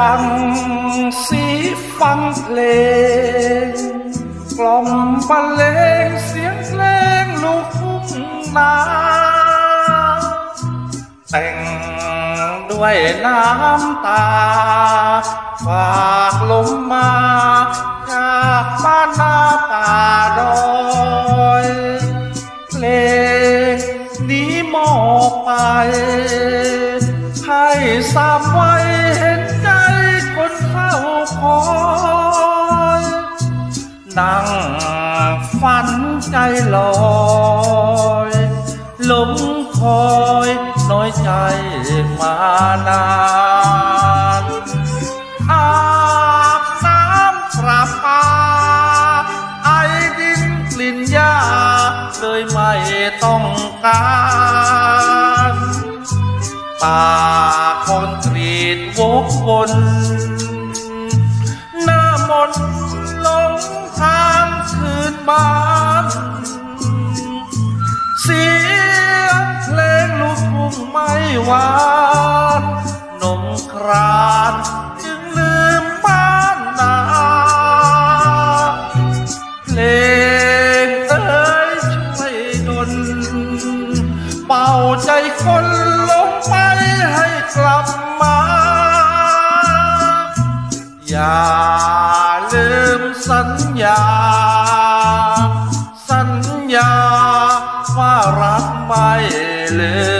ฟังสีฟังเพลง กล่อมบรรเลงเสียงเพลงลูกนาแต่งด้วยน้ำตา ฝากลมมาจากบ้านนาป่าดอยเพลงนี้มอบไป ให้สามไว้เห็น อยนั่งฝันใจลอยลงคอยน้อยใจมานานอาบน้ำประปาไอดินกลิ่นยาเลยไม่ต้องการป่าคอนกรีตวกวน ไม่หวานนมครานจึงลืมบ้านนาเพลงเอ้ยช่วยดลเป่าใจคนลงไปให้กลับมา อย่าลืมสัญญา สัญญาว่ารักไม่ลืม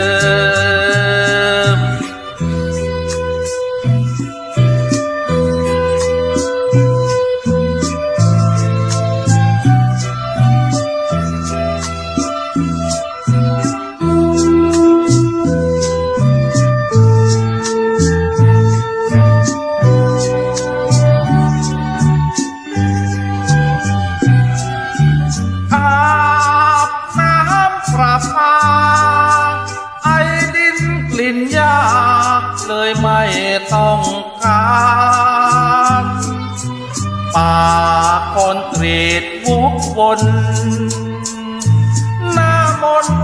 เลยไม่ต้องการป่าคอนกรีตวกวนหน้ามนต์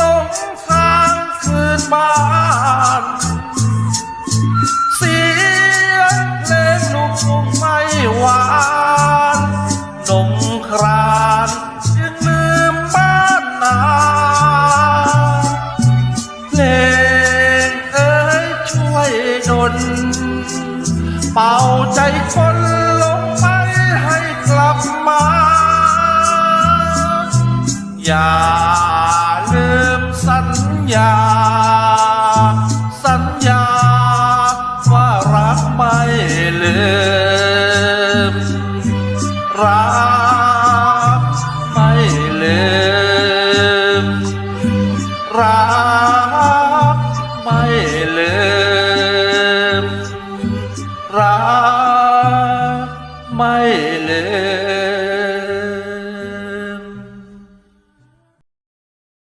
ลงทางคืนบ้านเสียงเพลงลูกทุ่งไม่หวานนม นน เป่าใจคนลงไปให้กลับมา อย่าลืมสัญญา สัญญา ว่ารักไม่ลืม รักไม่ลืม รัก ไม่เล